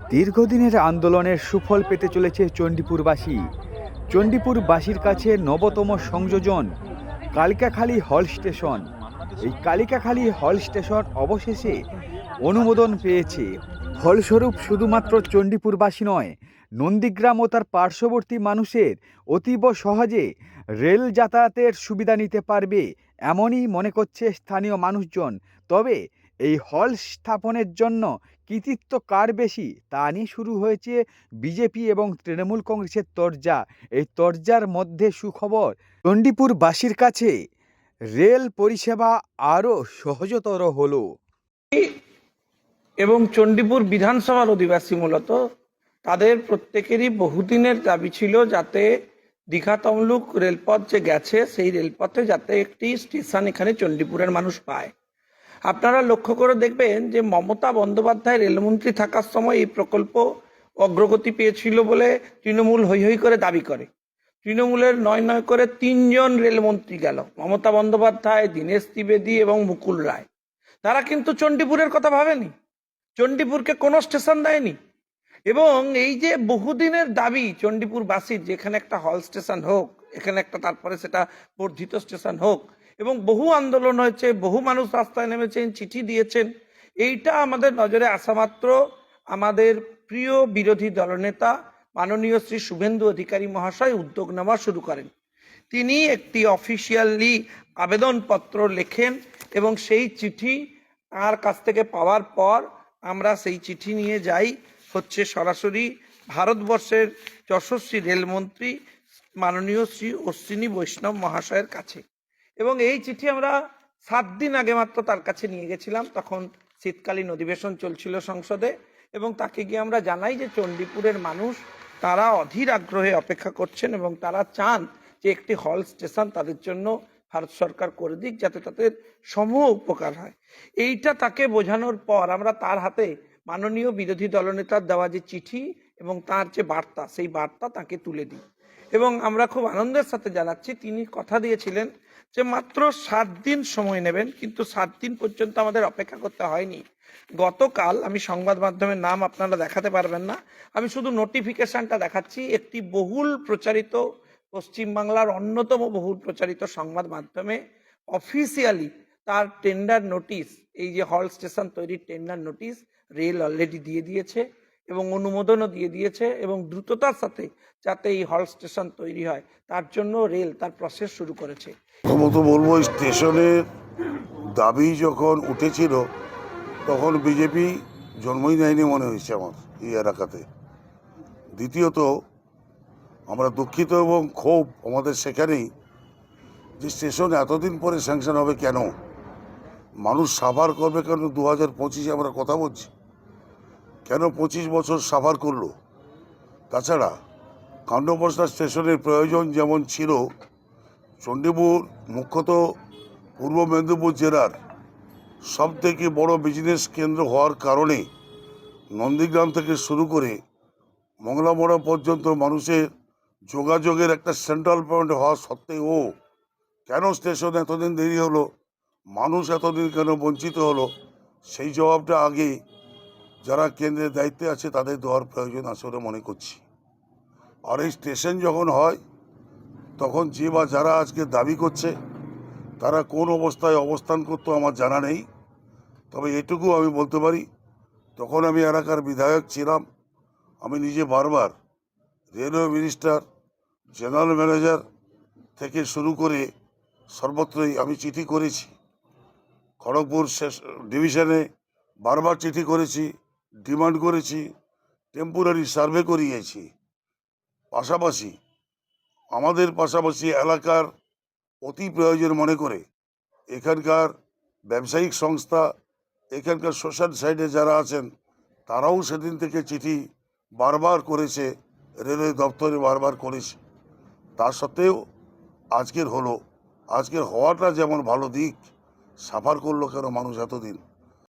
দীর্ঘদিনের আন্দোলনের সুফল পেতে চলেছে চণ্ডীপুরবাসী। চণ্ডীপুরবাসীর কাছে নবতম সংযোজন কালিকাখালী হল স্টেশন। এই কালিকাখালী হল স্টেশন অবশেষে অনুমোদন পেয়েছে। ফলস্বরূপ শুধুমাত্র চণ্ডীপুরবাসী নয়, নন্দীগ্রাম ও তার পার্শ্ববর্তী মানুষের অতীব সহজে রেল যাতায়াতের সুবিধা নিতে পারবে, এমনই মনে করছে স্থানীয় মানুষজন। তবে এই হল স্থাপনের জন্য কৃতিত্ব কার বেশি? তা নিয়ে শুরু হয়েছে বিজেপি এবং তৃণমূল কংগ্রেসের তরজা। এই তরজার মধ্যে সুখবর, চণ্ডীপুরবাসীর কাছে রেল পরিষেবা আরও সহজতর হলো। এবং চণ্ডীপুর বিধানসভার অধিবাসী মূলত, তাদের প্রত্যেকেরই বহুদিনের দাবি ছিল যাতে দীঘা তমলুক রেলপথ যে গেছে, সেই রেলপথে যাতে একটি স্টেশন এখানে চণ্ডীপুরের মানুষ পায়। আপনারা লক্ষ্য করে দেখবেন যে মমতা বন্দ্যোপাধ্যায় রেলমন্ত্রী থাকার সময় এই প্রকল্প অগ্রগতি পেয়েছিল বলে তৃণমূল হৈ হৈ করে দাবি করে। তৃণমূলের নয় নয় করে তিনজন রেলমন্ত্রী গেল, মমতা বন্দ্যোপাধ্যায়, দীনেশ ত্রিবেদী এবং মুকুল রায়। তারা কিন্তু চণ্ডীপুরের কথা ভাবেনি, চণ্ডীপুরকে কোনো স্টেশন দেয়নি। এবং এই যে বহুদিনের দাবি চণ্ডীপুরবাসীর, যেখানে একটা হল স্টেশন হোক, এখানে একটা তারপরে সেটা বর্ধিত স্টেশন হোক এবং বহু আন্দোলন হয়েছে, বহু মানুষ রাস্তায় নেমেছেন, চিঠি দিয়েছেন। এইটা আমাদের নজরে আসা মাত্র আমাদের প্রিয় বিরোধী দলনেতা মাননীয় শ্রী শুভেন্দু অধিকারী মহাশয় উদ্যোগ নেওয়া শুরু করেন। তিনি একটি অফিসিয়ালি আবেদনপত্র লেখেন এবং সেই চিঠি তার কাছ থেকে পাওয়ার পর আমরা সেই চিঠি নিয়ে যাই হচ্ছে সরাসরি ভারতবর্ষের যশস্বী রেলমন্ত্রী মাননীয় শ্রী অশ্বিনী বৈষ্ণব মহাশয়ের কাছে। এবং এই চিঠি আমরা সাত দিন আগে মাত্র তার কাছে নিয়ে গেছিলাম। তখন শীতকালীন অধিবেশন চলছিল সংসদে এবং তাকে গিয়ে আমরা জানাই যে চণ্ডীপুরের মানুষ তারা অধীর আগ্রহে অপেক্ষা করছেন এবং তারা চান যে একটি হল স্টেশন তাদের জন্য ভারত সরকার করে দিক যাতে তাদের সমূহ উপকার হয়। এইটা তাকে বোঝানোর পর আমরা তার হাতে মাননীয় বিরোধী দলনেতার দেওয়া যে চিঠি এবং তার যে বার্তা, সেই বার্তা তাকে তুলে দিই। এবং আমরা খুব আনন্দের সাথে জানাচ্ছি, তিনি কথা দিয়েছিলেন যে মাত্র সাত দিন সময় নেবেন, কিন্তু সাত দিন পর্যন্ত আমাদের অপেক্ষা করতে হয়নি। গতকাল আমি সংবাদ মাধ্যমের নাম আপনারা দেখাতে পারবেন না, আমি শুধু নোটিফিকেশনটা দেখাচ্ছি, একটি বহুল প্রচারিত পশ্চিমবাংলার অন্যতম বহুল প্রচারিত সংবাদ মাধ্যমে অফিসিয়ালি তার টেন্ডার নোটিশ এই যে হল স্টেশন তৈরির টেন্ডার নোটিশ রেল অলরেডি দিয়ে দিয়েছে। এবং অনুমোদনও দিয়ে দিয়েছে এবং দ্রুততার সাথে যাতে এই হল স্টেশন তৈরি হয়, তার জন্য রেল তার প্রসেস শুরু করেছে। প্রথমত বলব স্টেশনের দাবি যখন উঠেছিল, তখন বিজেপি জন্মই নেয়নি মনে হয়েছে আমার এই এলাকাতে। দ্বিতীয়ত, আমরা দুঃখিত এবং ক্ষোভ আমাদের সেখানেই যে স্টেশন এতদিন পরে স্যাংশন হবে কেন? মানুষ সাফার করবে কেন? দু হাজার পঁচিশে আমরা কথা বলছি। কেন পঁচিশ বছর সাফার করল? তাছাড়া কাণ্ডবস্তা স্টেশনের প্রয়োজন যেমন ছিল, চণ্ডীপুর, মুখ্যত পূর্ব মেদিনীপুর জেলার সব থেকে বড় বিজনেস কেন্দ্র হওয়ার কারণে নন্দীগ্রাম থেকে শুরু করে মংলামোড়া পর্যন্ত মানুষের যোগাযোগের একটা সেন্ট্রাল পয়েন্ট হওয়া সত্ত্বেও কেন স্টেশন এতদিন দেরি হলো? মানুষ এতদিন কেন বঞ্চিত হলো? সেই জবাবটা আগে যারা কেন্দ্রের দায়িত্বে আছে, তাদের দেওয়ার প্রয়োজন আছে বলে মনে করছি। আর এই স্টেশন যখন হয়, তখন যে বা যারা আজকে দাবি করছে, তারা কোন অবস্থায় অবস্থান করতো আমার জানা নেই। তবে এটুকু আমি বলতে পারি, তখন আমি এলাকার বিধায়ক ছিলাম। আমি নিজে বারবার রেলওয়ে মিনিস্টার, জেনারেল ম্যানেজার থেকে শুরু করে সর্বত্রই আমি চিঠি করেছি। খড়গপুর শেষ ডিভিশনে বারবার চিঠি করেছি। ডিমান্ড করেছি টেম্পোরারি সার্ভে করিয়েছি। পাশাপাশি আমাদের পাশাপাশি এলাকার অতি প্রয়োজন মনে করে এখানকার ব্যবসায়িক সংস্থা, এখানকার সোশ্যাল সাইডে যারা আছেন, তারাও সেদিন থেকে চিঠি বারবার করেছে, রেলওয়ে দপ্তরে বারবার করেছে। তা সত্ত্বেও আজকের হলো, আজকের হওয়াটা যেমন ভালো দিক, সাফার করল কেন মানুষ এতদিন?